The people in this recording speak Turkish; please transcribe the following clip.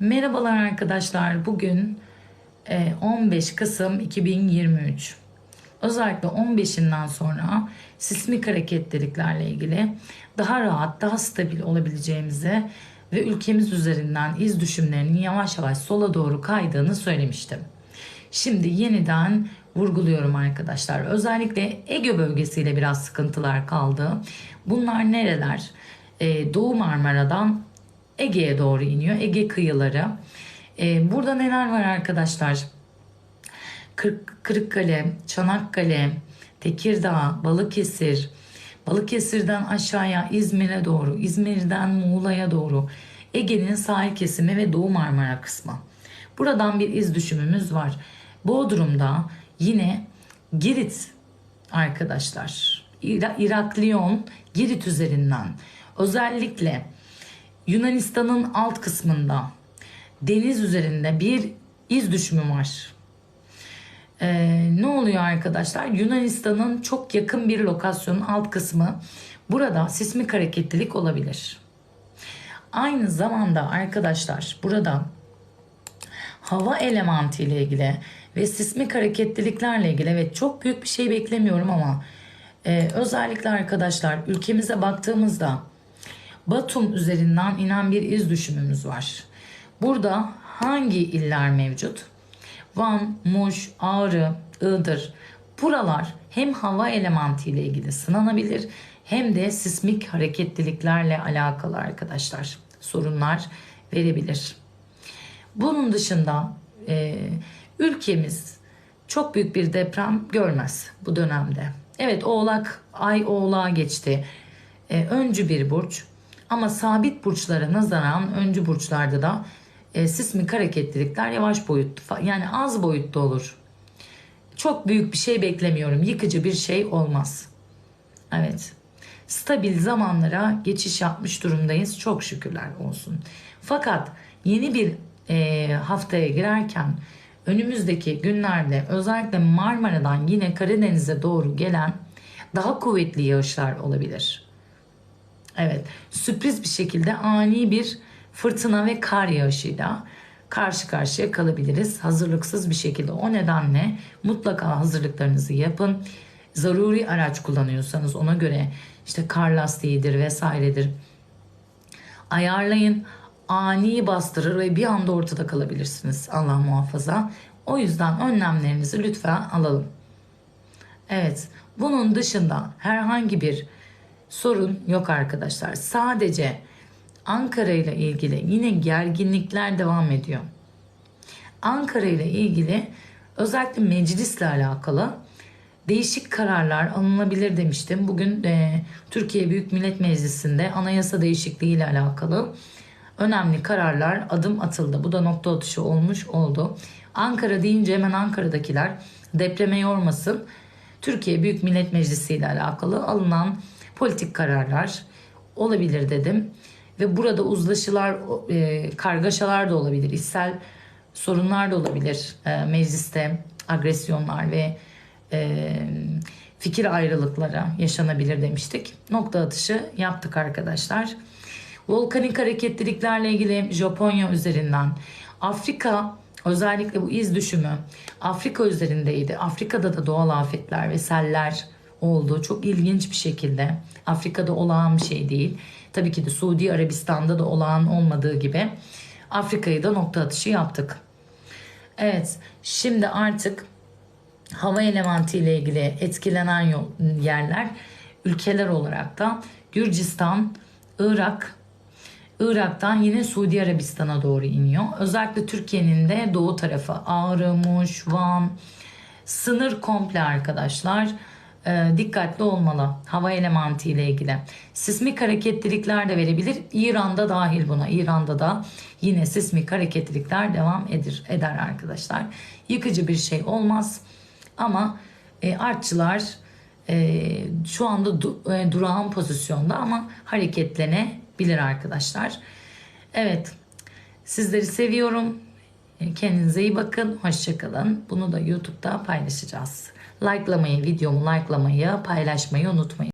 Merhabalar arkadaşlar. Bugün e, 15 Kasım 2023. Özellikle 15'inden sonra sismik hareketliliklerle ilgili daha rahat, daha stabil olabileceğimizi ve ülkemiz üzerinden iz düşümlerinin yavaş yavaş sola doğru kaydığını söylemiştim. Şimdi yeniden vurguluyorum arkadaşlar. Özellikle Ege bölgesiyle biraz sıkıntılar kaldı. Bunlar nereler? Ee, Doğu Marmara'dan Ege'ye doğru iniyor. Ege kıyıları. Ee, burada neler var arkadaşlar? Kırk, Kırıkkale, Çanakkale, Tekirdağ, Balıkesir, Balıkesir'den aşağıya İzmir'e doğru, İzmir'den Muğla'ya doğru, Ege'nin sahil kesimi ve Doğu Marmara kısmı. Buradan bir iz düşümümüz var. Bodrum'da yine Girit arkadaşlar. İra- Iraklion Girit üzerinden özellikle Yunanistan'ın alt kısmında deniz üzerinde bir iz düşümü var. Ee, ne oluyor arkadaşlar? Yunanistan'ın çok yakın bir lokasyonun alt kısmı. Burada sismik hareketlilik olabilir. Aynı zamanda arkadaşlar burada hava elementi ile ilgili ve sismik hareketliliklerle ilgili evet çok büyük bir şey beklemiyorum ama e, özellikle arkadaşlar ülkemize baktığımızda Batum üzerinden inen bir iz düşümümüz var. Burada hangi iller mevcut? Van, Muş, Ağrı, Iğdır. Buralar hem hava elementi ile ilgili sınanabilir hem de sismik hareketliliklerle alakalı arkadaşlar sorunlar verebilir. Bunun dışında e, ülkemiz çok büyük bir deprem görmez bu dönemde. Evet Oğlak, Ay Oğlağa geçti. E, öncü bir burç ama sabit burçlara nazaran öncü burçlarda da e, sismik hareketlilikler yavaş boyutlu yani az boyutlu olur. Çok büyük bir şey beklemiyorum. Yıkıcı bir şey olmaz. Evet. Stabil zamanlara geçiş yapmış durumdayız. Çok şükürler olsun. Fakat yeni bir e, haftaya girerken önümüzdeki günlerde özellikle Marmara'dan yine Karadeniz'e doğru gelen daha kuvvetli yağışlar olabilir. Evet, sürpriz bir şekilde ani bir fırtına ve kar yağışıyla karşı karşıya kalabiliriz hazırlıksız bir şekilde. O nedenle mutlaka hazırlıklarınızı yapın. Zaruri araç kullanıyorsanız ona göre işte kar lastiğidir vesairedir. Ayarlayın. Ani bastırır ve bir anda ortada kalabilirsiniz. Allah muhafaza. O yüzden önlemlerinizi lütfen alalım. Evet, bunun dışında herhangi bir sorun yok arkadaşlar. Sadece Ankara ile ilgili yine gerginlikler devam ediyor. Ankara ile ilgili özellikle meclisle alakalı değişik kararlar alınabilir demiştim. Bugün e, Türkiye Büyük Millet Meclisi'nde anayasa değişikliği ile alakalı önemli kararlar adım atıldı. Bu da nokta atışı olmuş oldu. Ankara deyince hemen Ankara'dakiler depreme yormasın. Türkiye Büyük Millet Meclisi ile alakalı alınan politik kararlar olabilir dedim. Ve burada uzlaşılar, e, kargaşalar da olabilir, içsel sorunlar da olabilir e, mecliste, agresyonlar ve e, fikir ayrılıkları yaşanabilir demiştik. Nokta atışı yaptık arkadaşlar. Volkanik hareketliliklerle ilgili Japonya üzerinden Afrika özellikle bu iz düşümü Afrika üzerindeydi. Afrika'da da doğal afetler ve seller oldu. Çok ilginç bir şekilde. Afrika'da olağan bir şey değil. Tabii ki de Suudi Arabistan'da da olağan olmadığı gibi Afrika'yı da nokta atışı yaptık. Evet, şimdi artık hava elementi ile ilgili etkilenen yerler ülkeler olarak da Gürcistan, Irak, Irak'tan yine Suudi Arabistan'a doğru iniyor. Özellikle Türkiye'nin de doğu tarafı Ağrı, Muş, Van, sınır komple arkadaşlar. Ee, dikkatli olmalı hava elementi ile ilgili. Sismik hareketlilikler de verebilir. İran'da dahil buna. İran'da da yine sismik hareketlilikler devam eder, eder arkadaşlar. Yıkıcı bir şey olmaz. Ama e, artçılar e, şu anda du, e, durağan pozisyonda ama hareketlenebilir arkadaşlar. Evet sizleri seviyorum. E, Kendinize iyi bakın. Hoşçakalın. Bunu da YouTube'da paylaşacağız. Like'lamayı, videomu like'lamayı, paylaşmayı unutmayın.